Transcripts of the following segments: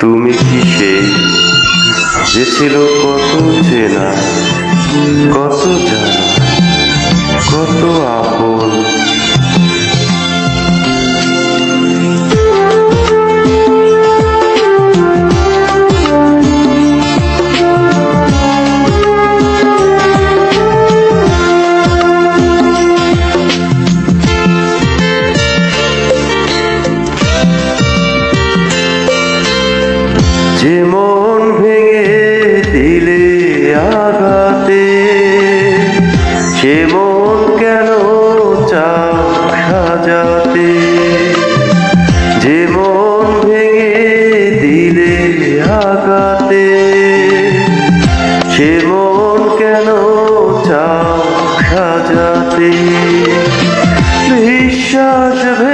তুমি কি সেই যে ছিল কত চেনা কত জানা কত আপন? এমন কেন চাও সাজাতে? যে ভেঙে দিলে আগাতে সে কেন চাও সাজাতে? বিশ্বাস ভেঙে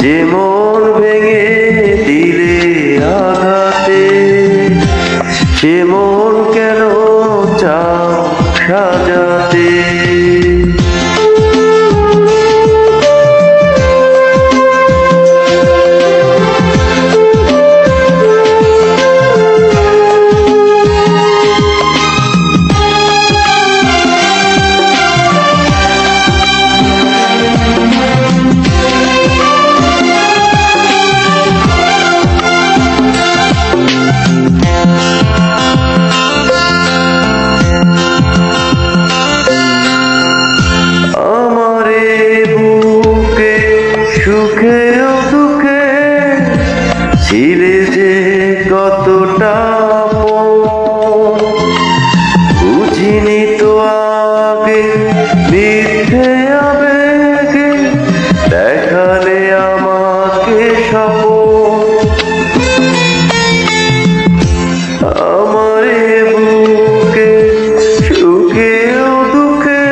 যে মো সুখেও দুঃখে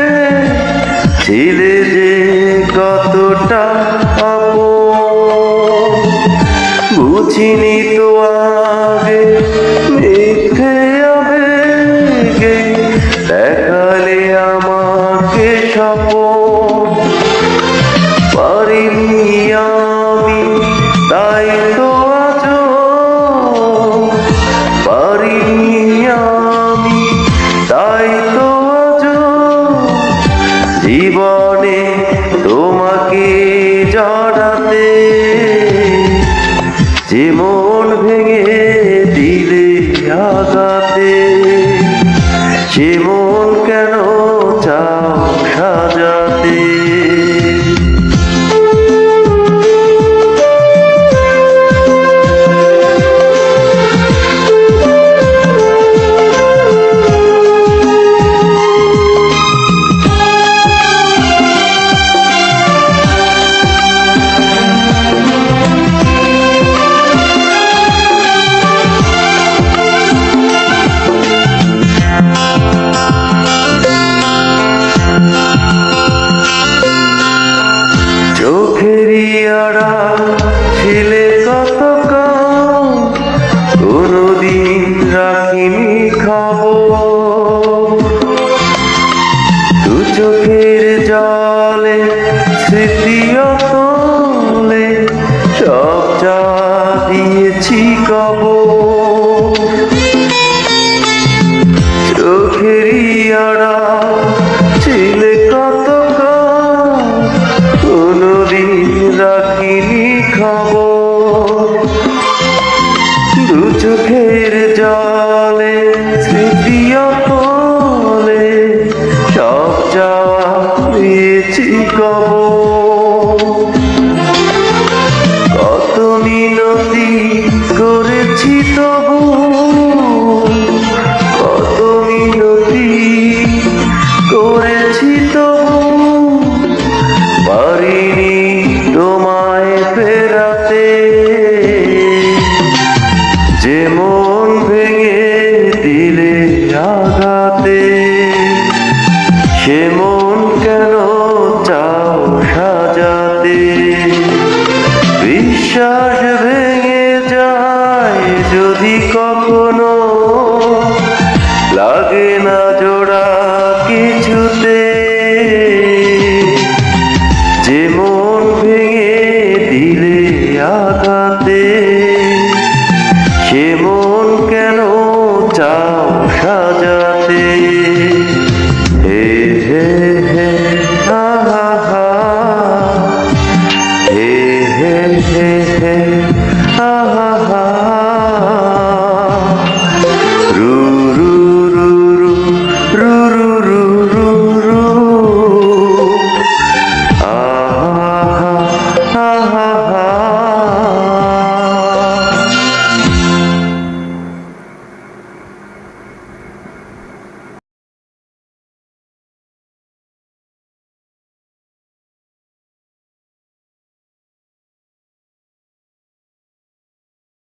ছিলে যে কতটা আপ বুঝিনি তো আগে জগতে জীবন লজ্জা দিয়েছি কবর। জোড়া কিছুতে যে মন ভেঙে দিলে আঘাতে, সে মন কেন চাও সাজাতে? হে হে হে হা হা। হে হে হে